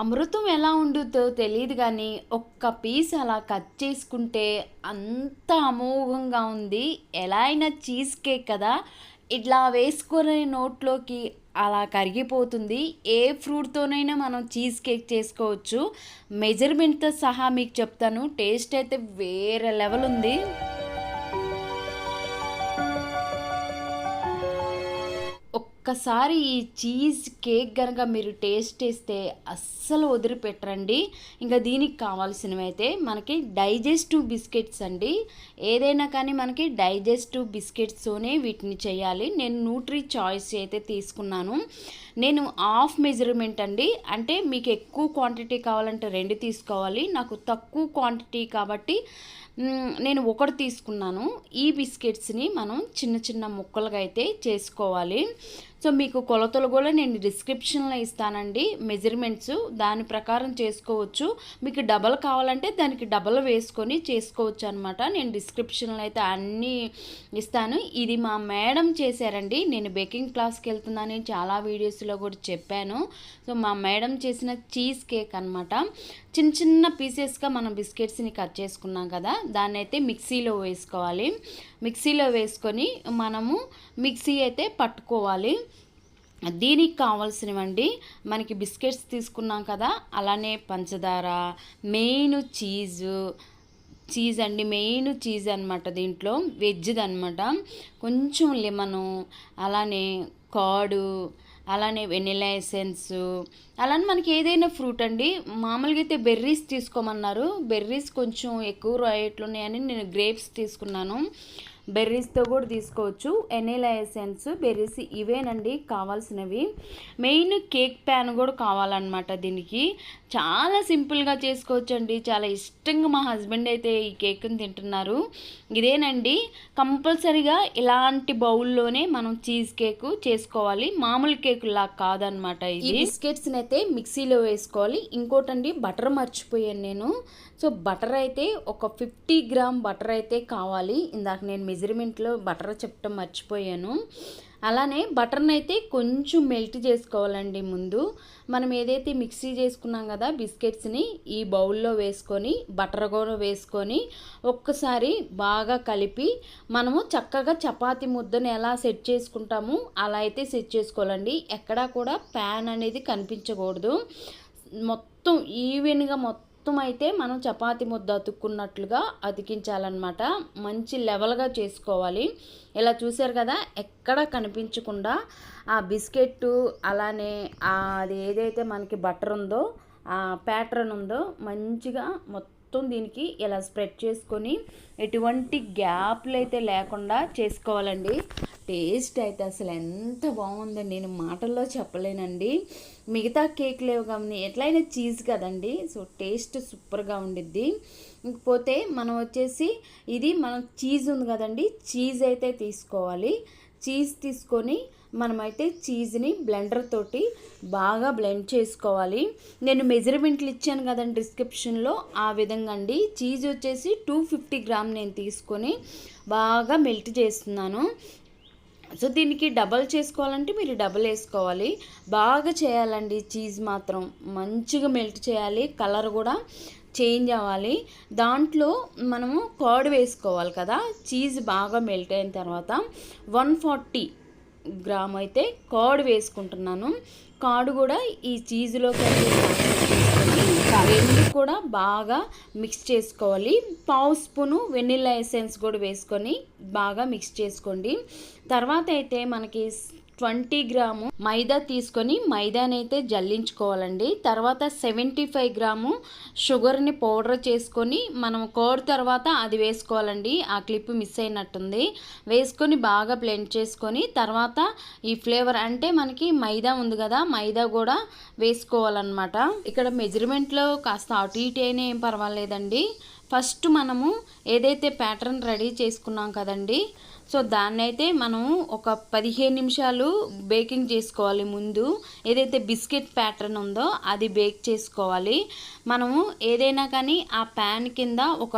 అమృతం ఎలా ఉండుతో తెలియదు కానీ ఒక్క పీస్ అలా కట్ చేసుకుంటే అంత అమోఘంగా ఉంది. ఎలా అయినా చీజ్ కేక్ కదా? ఇట్లా వేసుకునే నోట్లోకి అలా కరిగిపోతుంది. ఏ ఫ్రూట్తోనైనా మనం చీజ్ కేక్ చేసుకోవచ్చు. మెజర్మెంట్తో సహా మీకు చెప్తాను. టేస్ట్ అయితే వేరే లెవెల్ ఉంది. ఒక్కసారి ఈ చీజ్ కేక్ కనుక మీరు టేస్ట్ చేస్తే అస్సలు వదిలిపెట్టరండి. ఇంకా దీనికి కావాల్సినవి అయితే మనకి డైజెస్టివ్ బిస్కెట్స్ అండి. ఏదైనా కానీ మనకి డైజెస్టివ్ బిస్కెట్స్తోనే వీటిని చేయాలి. నేను న్యూట్రీ చాయిస్ అయితే తీసుకున్నాను. నేను హాఫ్ మెజర్మెంట్ అండి. అంటే మీకు ఎక్కువ క్వాంటిటీ కావాలంటే రెండు తీసుకోవాలి. నాకు తక్కువ క్వాంటిటీ కాబట్టి నేను ఒకటి తీసుకున్నాను. ఈ బిస్కెట్స్ని మనం చిన్న చిన్న ముక్కలుగా అయితే చేసుకోవాలి. సో మీకు కొలతలు కూడా నేను డిస్క్రిప్షన్లో ఇస్తానండి మెజర్మెంట్స్ దాని ప్రకారం చేసుకోవచ్చు. మీకు డబల్ కావాలంటే దానికి డబల్ వేసుకొని చేసుకోవచ్చు అనమాట నేను డిస్క్రిప్షన్లో అయితే అన్నీ ఇస్తాను. ఇది మా మేడం చేశారండి. నేను బేకింగ్ క్లాస్కి వెళ్తున్నానని చాలా వీడియోస్లో కూడా చెప్పాను. సో మా మేడం చేసిన చీజ్ కేక్ అనమాట చిన్న చిన్న పీసెస్గా మనం బిస్కెట్స్ని కట్ చేసుకున్నాం కదా దాన్ని అయితే మిక్సీలో వేసుకోవాలి. మిక్సీలో వేసుకొని మనము మిక్సీ అయితే పట్టుకోవాలి. దీనికి కావాల్సినవండి మనకి బిస్కెట్స్ తీసుకున్నాం కదా అలానే పంచదార మెయిన్ చీజు చీజ్ అండి మెయిన్ చీజ్ అనమాట దీంట్లో వెజ్ది అనమాట కొంచెం లెమను అలానే కాడు అలానే వెనిలా ఎసెన్స్ అలానే మనకి ఏదైనా ఫ్రూట్ అండి. మామూలుగా అయితే బెర్రీస్ తీసుకోమన్నారు. బెర్రీస్ కొంచెం ఎక్కువ రేట్లు ఉన్నాయని నేను గ్రేప్స్ తీసుకున్నాను. బెర్రీస్తో కూడా తీసుకోవచ్చు. ఎనెలా ఎసెన్స్ బెర్రీస్ ఇవేనండి కావాల్సినవి. మెయిన్ కేక్ ప్యాన్ కూడా కావాలన్నమాట దీనికి. చాలా సింపుల్గా చేసుకోవచ్చండి. చాలా ఇష్టంగా మా హస్బెండ్ అయితే ఈ కేక్ని తింటున్నారు. ఇదేనండి కంపల్సరీగా ఇలాంటి బౌల్లోనే మనం చీజ్ కేక్ చేసుకోవాలి. మామూలు కేక్ లా కాదనమాట ఇది. బిస్కెట్స్ని అయితే మిక్సీలో వేసుకోవాలి. ఇంకోటండి బటర్ మర్చిపోయాను నేను. సో బటర్ అయితే ఒక ఫిఫ్టీ గ్రామ్ బటర్ అయితే కావాలి. ఇందాక నేను మెజర్మెంట్లో బటర్ చెప్పడం మర్చిపోయాను. అలానే బటర్ని అయితే కొంచెం మెల్ట్ చేసుకోవాలండి ముందు. మనం ఏదైతే మిక్సీ చేసుకున్నాం కదా బిస్కెట్స్ని ఈ బౌల్లో వేసుకొని బటర్ కూడా వేసుకొని ఒక్కసారి బాగా కలిపి మనము చక్కగా చపాతి ముద్దను ఎలా సెట్ చేసుకుంటాము అలా అయితే సెట్ చేసుకోవాలండి. ఎక్కడా కూడా ప్యాన్ అనేది కనిపించకూడదు. మొత్తం ఈవెన్గా మొత్తం మొత్తం అయితే మనం చపాతి ముద్ద అతుక్కున్నట్లుగా అతికించాలన్నమాట. మంచి లెవెల్గా చేసుకోవాలి. ఇలా చూసారు కదా ఎక్కడ కనిపించకుండా ఆ బిస్కెట్ అలానే అది ఏదైతే మనకి బటర్ ఉందో ఆ ప్యాటర్న్ ఉందో మంచిగా మొత్తం మొత్తం దీనికి ఇలా స్ప్రెడ్ చేసుకొని ఎటువంటి గ్యాప్లు అయితే లేకుండా చేసుకోవాలండి. టేస్ట్ అయితే అసలు ఎంత బాగుందండి. నేను మాటల్లో చెప్పలేనండి. మిగతా కేక్ లేవు కానీ ఎట్లయినా చీజ్ కదండి. సో టేస్ట్ సూపర్గా ఉండిద్ది. ఇంకపోతే మనం వచ్చేసి ఇది మనం చీజ్ ఉంది కదండి. చీజ్ అయితే తీసుకోవాలి. చీజ్ తీసుకొని మనమైతే చీజ్ని బ్లెండర్ తోటి బాగా బ్లెండ్ చేసుకోవాలి. నేను మెజర్మెంట్లు ఇచ్చాను కదండి డిస్క్రిప్షన్లో. ఆ విధంగా అండి. చీజ్ వచ్చేసి టూ ఫిఫ్టీ గ్రామ్ నేను తీసుకొని బాగా మెల్ట్ చేస్తున్నాను. సో దీనికి డబల్ చేసుకోవాలంటే మీరు డబల్ వేసుకోవాలి. బాగా చేయాలండి చీజ్ మాత్రం. మంచిగా మెల్ట్ చేయాలి. కలర్ కూడా చేంజ్ అవ్వాలి. దాంట్లో మనము కర్డ్ వేసుకోవాలి కదా. చీజ్ బాగా మెల్ట్ అయిన తర్వాత వన్ ఫార్టీ గ్రామ్ అయితే కర్డ్ వేసుకుంటున్నాను. కాడు కూడా ఈ చీజ్లోకి రెండు కూడా బాగా మిక్స్ చేసుకోవాలి. పావు స్పూను వెనిల్లా ఎసెన్స్ కూడా వేసుకొని బాగా మిక్స్ చేసుకోండి. తర్వాత అయితే మనకి ట్వంటీ గ్రాము మైదా తీసుకొని మైదానైతే జల్లించుకోవాలండి. తర్వాత సెవెంటీ ఫైవ్ గ్రాము షుగర్ని పౌడర్ చేసుకొని మనం కోడ్ తర్వాత అది వేసుకోవాలండి. ఆ క్లిప్ మిస్ అయినట్టుంది. వేసుకొని బాగా బ్లెండ్ చేసుకొని తర్వాత ఈ ఫ్లేవర్ అంటే మనకి మైదా ఉంది కదా మైదా కూడా వేసుకోవాలన్నమాట. ఇక్కడ మెజర్మెంట్లో కాస్త అటు ఇటు అయినా ఏం పర్వాలేదండి. ఫస్ట్ మనము ఏదైతే ప్యాటర్న్ రెడీ చేసుకున్నాం కదండి సో దాన్నైతే మనం ఒక పదిహేను నిమిషాలు బేకింగ్ చేసుకోవాలి ముందు. ఏదైతే బిస్కెట్ ప్యాటర్న్ ఉందో అది బేక్ చేసుకోవాలి. మనము ఏదైనా కానీ ఆ ప్యాన్ కింద ఒక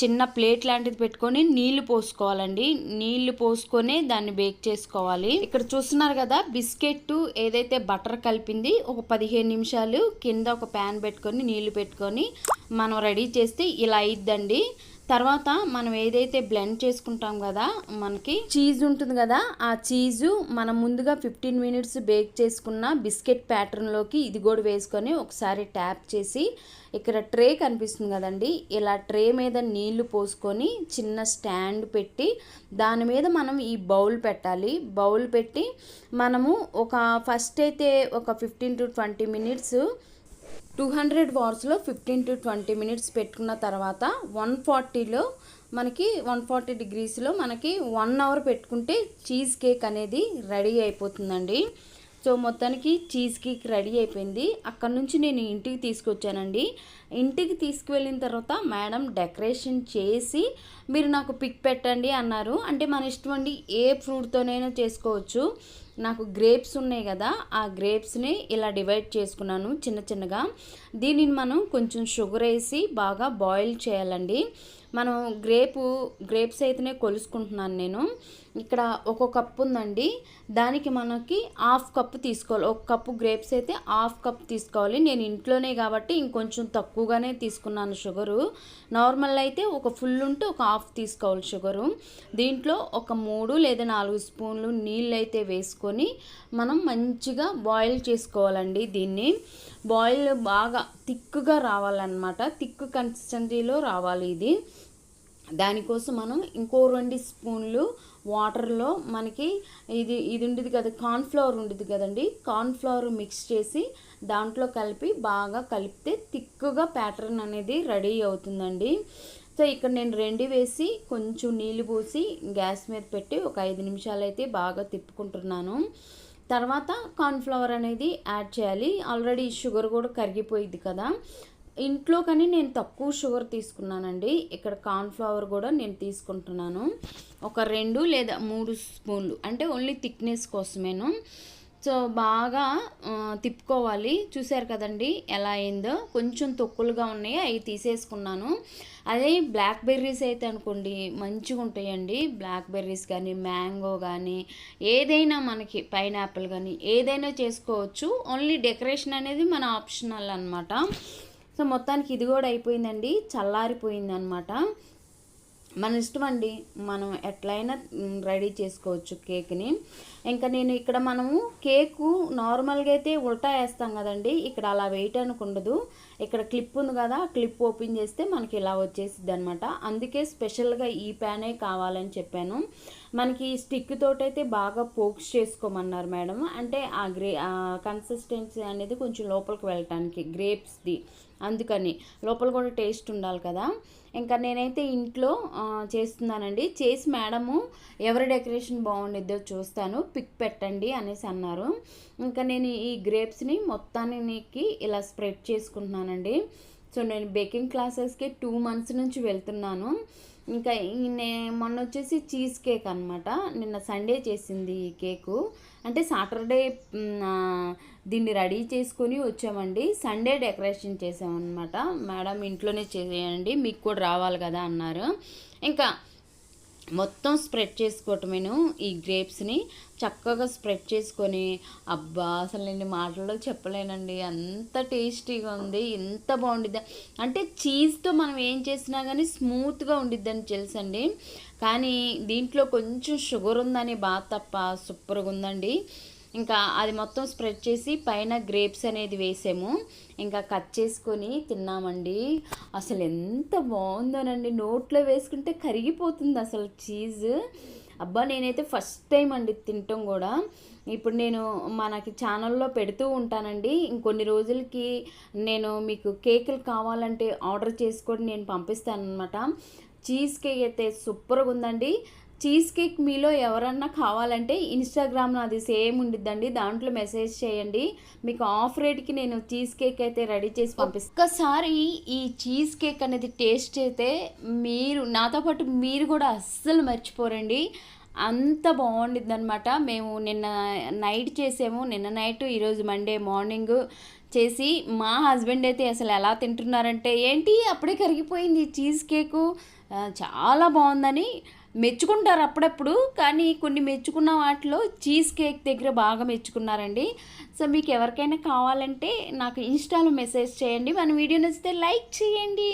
చిన్న ప్లేట్ లాంటిది పెట్టుకొని నీళ్ళు పోసుకోవాలండి. నీళ్ళు పోసుకొని దాన్ని బేక్ చేసుకోవాలి. ఇక్కడ చూస్తున్నారు కదా బిస్కెట్ ఏదైతే బటర్ కలిపింది ఒక పదిహేను నిమిషాలు కింద ఒక ప్యాన్ పెట్టుకొని నీళ్ళు పెట్టుకొని మనం రెడీ చేస్తే ఇలా అయిద్దండి. తర్వాత మనం ఏదైతే బ్లెండ్ చేసుకుంటాం కదా మనకి చీజ్ ఉంటుంది కదా ఆ చీజు మనం ముందుగా ఫిఫ్టీన్ మినిట్స్ బేక్ చేసుకున్న బిస్కెట్ ప్యాటర్న్లోకి ఇది కూడా వేసుకొని ఒకసారి ట్యాప్ చేసి ఇక్కడ ట్రే కనిపిస్తుంది కదండి ఇలా ట్రే మీద నీళ్ళు పోసుకొని చిన్న స్టాండ్ పెట్టి దాని మీద మనం ఈ బౌల్ పెట్టాలి. బౌల్ పెట్టి మనము ఒక ఫస్ట్ అయితే ఒక fifteen to twenty minutes two hundred వార్స్లో fifteen to twenty minutes పెట్టుకున్న తర్వాత వన్ ఫార్టీలో మనకి వన్ ఫార్టీ డిగ్రీస్లో మనకి వన్ అవర్ పెట్టుకుంటే చీజ్ కేక్ అనేది రెడీ అయిపోతుందండి. సో మొత్తానికి చీజ్ కేక్ రెడీ అయిపోయింది. అక్కడ నుంచి నేను ఇంటికి తీసుకొచ్చానండి. ఇంటికి తీసుకువెళ్ళిన తర్వాత మేడం డెకరేషన్ చేసి మీరు నాకు పిక్ పెట్టండి అన్నారు. అంటే మన ఇష్టం అండి ఏ ఫ్రూట్తోనైనా చేసుకోవచ్చు. నాకు గ్రేప్స్ ఉన్నాయి కదా ఆ గ్రేప్స్ని ఇలా డివైడ్ చేసుకున్నాను చిన్న చిన్నగా. దీనిని మనం కొంచెం షుగర్ వేసి బాగా బాయిల్ చేయాలండి. మనం గ్రేపు గ్రేప్స్ అయితేనే కొలుసుకుంటున్నాను నేను. ఇక్కడ ఒక కప్పు ఉందండి. దానికి మనకి హాఫ్ కప్పు తీసుకోవాలి. ఒక కప్పు గ్రేప్స్ అయితే హాఫ్ కప్ తీసుకోవాలి. నేను ఇంట్లోనే కాబట్టి ఇంకొంచెం తక్కువగానే తీసుకున్నాను షుగరు. నార్మల్ అయితే ఒక ఫుల్ ఉంటే ఒక హాఫ్ తీసుకోవాలి షుగరు. దీంట్లో ఒక మూడు లేదా నాలుగు స్పూన్లు నీళ్ళు అయితే వేసుకొని మనం మంచిగా బాయిల్ చేసుకోవాలండి దీన్ని. బాయిల్ బాగా థిక్గా రావాలన్నమాట. థిక్ కన్సిస్టెన్సీలో రావాలి ఇది. దానికోసం మనం ఇంకో రెండు స్పూన్లు వాటర్లో మనకి ఇది ఇది ఉండేది కదా కార్న్ఫ్లవర్ ఉండేది కదండి. కార్న్ఫ్లవర్ మిక్స్ చేసి దాంట్లో కలిపి బాగా కలిపితే థిక్గా ప్యాటర్న్ అనేది రెడీ అవుతుందండి. సో ఇక్కడ నేను రెండు వేసి కొంచెం నీళ్ళు పోసి గ్యాస్ మీద పెట్టి ఒక ఐదు నిమిషాలు అయితే బాగా తిప్పుకుంటున్నాను. తర్వాత కార్న్ఫ్లవర్ అనేది యాడ్ చేయాలి. ఆల్రెడీ షుగర్ కూడా కరిగిపోయింది కదా. ఇంట్లో కానీ నేను తక్కువ షుగర్ తీసుకున్నానండి. ఇక్కడ కార్న్ఫ్లవర్ కూడా నేను తీసుకుంటున్నాను. ఒక రెండు లేదా మూడు స్పూన్లు. అంటే ఓన్లీ థిక్నెస్ కోసమేను. సో బాగా తిప్పుకోవాలి. చూసారు కదండి ఎలా అయిందో. కొంచెం తొక్కులుగా ఉన్నాయి. అవి తీసేసుకున్నాను. అదే బ్లాక్ బెర్రీస్ అయితే అనుకోండి మంచిగా ఉంటాయండి. బ్లాక్ బెర్రీస్ కానీ మ్యాంగో కానీ ఏదైనా మనకి పైనాపిల్ కానీ ఏదైనా చేసుకోవచ్చు. ఓన్లీ డెకరేషన్ అనేది మన ఆప్షనల్ అనమాట సో మొత్తానికి ఇది కూడా అయిపోయిందండి. చల్లారిపోయింది అనమాట మన ఇష్టం అండి. మనం ఎట్లయినా రెడీ చేసుకోవచ్చు కేక్ని. ఇంకా నేను ఇక్కడ మనము కేకు నార్మల్గా అయితే ఉల్టా వేస్తాం కదండి. ఇక్కడ అలా వేయటానికి ఉండదు. ఇక్కడ క్లిప్ ఉంది కదా క్లిప్ ఓపెన్ చేస్తే మనకి ఇలా వచ్చేసిద్ది అనమాట అందుకే స్పెషల్గా ఈ ప్యానే కావాలని చెప్పాను. మనకి స్టిక్ తోటైతే బాగా పోక్స్ చేసుకోమన్నారు మేడం. అంటే ఆ గ్రే కన్సిస్టెన్సీ అనేది కొంచెం లోపలికి వెళ్ళటానికి గ్రేప్స్ది. అందుకని లోపల కూడా టేస్ట్ ఉండాలి కదా. ఇంకా నేనైతే ఇంట్లో చేస్తున్నానండి. చేసి మేడము ఎవరి డెకరేషన్ బాగుండిద్దో చూస్తాను. పిక్ పెట్టండి అనేసి అన్నారు. ఇంకా నేను ఈ గ్రేప్స్ని మొత్తానికి ఇలా స్ప్రెడ్ చేసుకుంటున్నానండి. సో నేను బేకింగ్ క్లాసెస్కి టూ మంత్స్ నుంచి వెళ్తున్నాను. ఇంకా మొన్న వచ్చేసి చీజ్ కేక్ అనమాట నిన్న సండే చేసింది ఈ కేకు. అంటే సాటర్డే దీన్ని రెడీ చేసుకొని వచ్చామండి. సండే డెకరేషన్ చేసామన్నమాట. మేడం ఇంట్లోనే చేయండి మీకు కూడా రావాలి కదా అన్నారు. ఇంకా మొత్తం స్ప్రెడ్ చేసుకోవటమేను ఈ గ్రేప్స్ని. చక్కగా స్ప్రెడ్ చేసుకొని అబ్బా అసలు నేను మాటల్లో చెప్పలేనండి. అంత టేస్టీగా ఉంది ఎంత బాగుండిద్ది. అంటే చీజ్తో మనం ఏం చేసినా కానీ స్మూత్గా ఉండిద్దని తెలుసండి. కానీ దీంట్లో కొంచెం షుగర్ ఉందని బాగా తప్ప సూపర్గా ఉందండి. ఇంకా అది మొత్తం స్ప్రెడ్ చేసి పైన గ్రేప్స్ అనేది వేసాము. ఇంకా కట్ చేసుకొని తిన్నామండి. అసలు ఎంత బాగుందోనండి. నోట్లో వేసుకుంటే కరిగిపోతుంది అసలు చీజ్. అబ్బా నేనైతే ఫస్ట్ టైం అండి తినటం కూడా. ఇప్పుడు నేను మనకి ఛానల్లో పెడుతూ ఉంటానండి. ఇంకొన్ని రోజులకి నేను మీకు కేకులు కావాలంటే ఆర్డర్ చేసుకొని నేను పంపిస్తాను అనమాట చీజ్ కేక్ అయితే సూపర్గా ఉందండి. చీజ్ కేక్ మీలో ఎవరన్నా కావాలంటే ఇన్స్టాగ్రామ్ నాది సేమ్ ఉండిద్దండి. దాంట్లో మెసేజ్ చేయండి. మీకు ఆఫ్ రేట్కి నేను చీజ్ కేక్ అయితే రెడీ చేసి పంపిస్తాను ఒక్కసారి ఈ చీజ్ కేక్ అనేది టేస్ట్ అయితే మీరు నాతో పాటు మీరు కూడా అస్సలు మర్చిపోరండి. అంత బాగుండిద్ది అనమాట మేము నిన్న నైట్ చేసాము. నిన్న నైట్ ఈరోజు మండే మార్నింగ్ చేసి మా హస్బెండ్ అయితే అసలు ఎలా తింటున్నారంటే ఏంటి? అప్పుడే కరిగిపోయింది చీజ్ కేకు చాలా బాగుందని మెచ్చుకుంటారు అప్పుడప్పుడు కానీ కొన్ని మెచ్చుకున్న వాటిలో చీజ్ కేక్ దగ్గర బాగా మెచ్చుకున్నారండి. సో మీకు ఎవరికైనా కావాలంటే నాకు ఇన్స్టాలో మెసేజ్ చేయండి. మన వీడియో నచ్చితే లైక్ చేయండి.